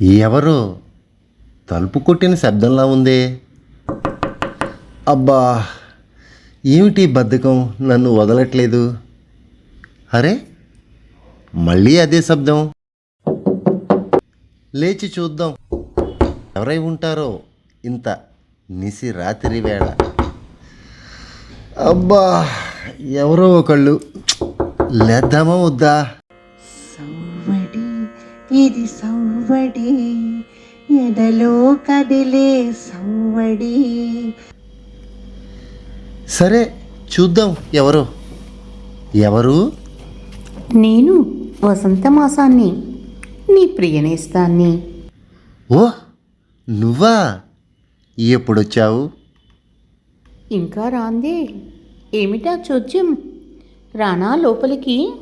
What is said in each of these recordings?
ఎవరో? తలుపు కొట్టిన శబ్దంలా ఉందే. అబ్బా ఏమిటి బద్ధకం? నన్ను వదలట్లేదు. అరే మళ్ళీ అదే శబ్దం. లేచి చూద్దాం. ఎవరై ఉంటారో ఇంత నిసి రాత్రి వేళ. అబ్బా ఎవరో ఒకళ్ళు. లేద్దామా వద్దా? ఇది సవ్వడి ఎదలో కదిలే సవ్వడి సరే చూద్దాం ఎవరో. ఎవరు? నేను వసంత మాసాన్ని నీ ప్రియనేస్తాన్ని ఓ నువ్వా? ఎప్పుడొచ్చావు? ఇంకా రాందే ఏమిటా చోద్యం? రానా లోపలికి?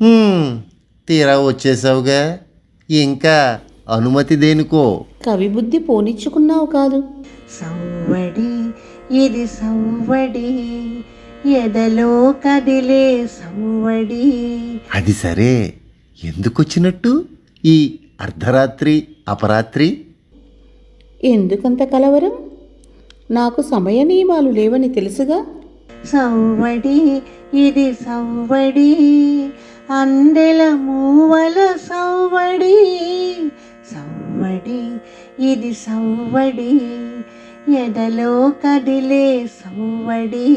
హ్మ్, తీరా వచ్చేసావుగా. ఇంకా అనుమతి దేనికో? కవి బుద్ధి పోనిచ్చుకున్నావు కాదు. సవ్వడి ఇది సవ్వడి ఎదలో కదిలే సవ్వడి. అది సరే. ఎందుకొచ్చినట్టు? ఈ అర్ధరాత్రి అపరాత్రి? ఎందుకంత కలవరం? నాకు సమయ నియమాలు లేవని తెలుసుగా. సవ్వడి ఇది సవ్వడి అందెల మూవల సవ్వడి ఇది సవ్వడి ఎదలో కదిలే సవ్వడి.